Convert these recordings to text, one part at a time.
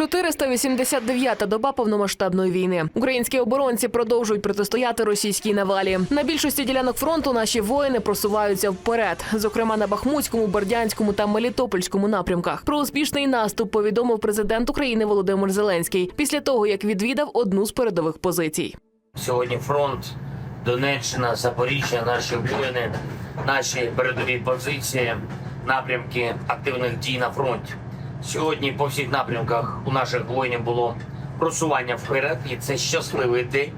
489-та доба повномасштабної війни. Українські оборонці продовжують протистояти російській навалі. На більшості ділянок фронту наші воїни просуваються вперед, зокрема на Бахмутському, Бердянському та Мелітопольському напрямках. Про успішний наступ повідомив президент України Володимир Зеленський після того, як відвідав одну з передових позицій. Сьогодні фронт, Донеччина, Запоріжжя, наші воїни, наші передові позиції, напрямки активних дій на фронті. Сьогодні по всіх напрямках у наших воїнів було просування вперед, і це щасливий день.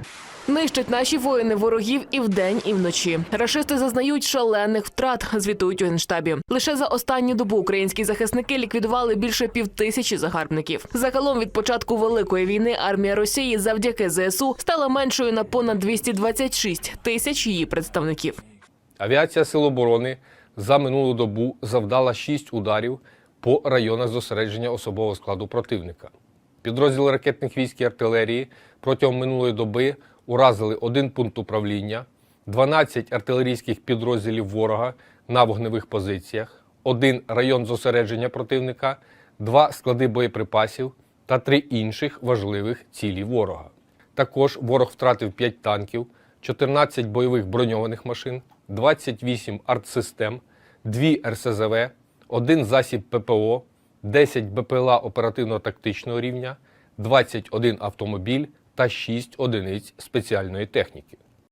Нищать наші воїни ворогів і вдень, і вночі. Рашисти зазнають шалених втрат, звітують у генштабі. Лише за останню добу українські захисники ліквідували більше півтисячі загарбників. Загалом від початку великої війни армія Росії завдяки ЗСУ стала меншою на понад 226 тисяч її представників. Авіація Сил оборони за минулу добу завдала 6 ударів по районах зосередження особового складу противника. Підрозділи ракетних військ і артилерії протягом минулої доби уразили один пункт управління, 12 артилерійських підрозділів ворога на вогневих позиціях, один район зосередження противника, два склади боєприпасів та три інших важливих цілі ворога. Також ворог втратив 5 танків, 14 бойових броньованих машин, 28 артсистем, 2 РСЗВ, один засіб ППО, 10 БПЛА оперативно-тактичного рівня, 21 автомобіль та 6 одиниць спеціальної техніки.